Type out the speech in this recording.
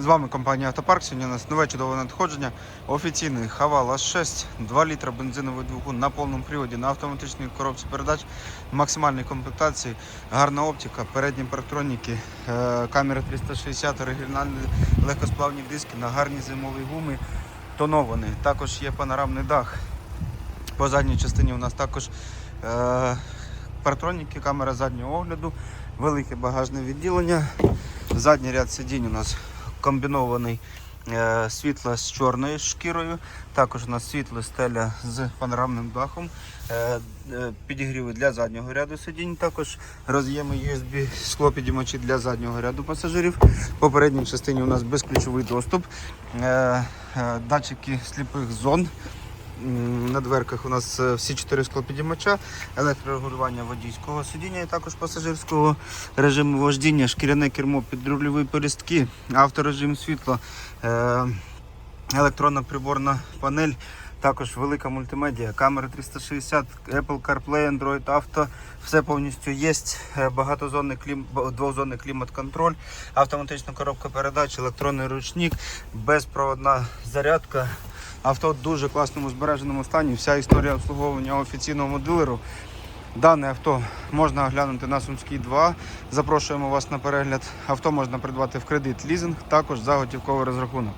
З вами компанія Автопарк. Сьогодні у нас нове чудове надходження. Офіційний Хавал H6, 2 літра бензиновий двигун на повному приводі, на автоматичній коробці передач, максимальній комплектації, гарна оптика, передні парктроніки, е, камера 360, оригінальні легкосплавні диски на гарній зимовій гумі, тонований. Також є панорамний дах. По задній частині у нас також е, парктроніки, камера заднього огляду, велике багажне відділення. Задній ряд сидінь у нас комбінований е, світло з чорною шкірою. Також у нас світло стеля з панорамним дахом. Е, е, підігріви для заднього ряду сидінь. Також роз'єми USB склопідімачі для заднього ряду пасажирів. В передній частині у нас безключовий доступ. Датчики сліпих зон. На дверках у нас е, всі чотири склопідіймача, електрорегулювання водійського сидіння і також пасажирського режиму вождіння, шкіряне кермо, підрульові полістки, авторежим світла, е, електронна приборна панель, також велика мультимедіа, камера 360, Apple CarPlay, Android Auto, все повністю є. Е, Багатозонний клім, двозонний клімат-контроль, автоматична коробка передач, електронний ручник, безпроводна зарядка. Авто в дуже класному збереженому стані. Вся історія обслуговування офіційного дилеру. Дане авто можна оглянути на Сумській 2. Запрошуємо вас на перегляд. Авто можна придбати в кредит лізинг, також за готівковий розрахунок.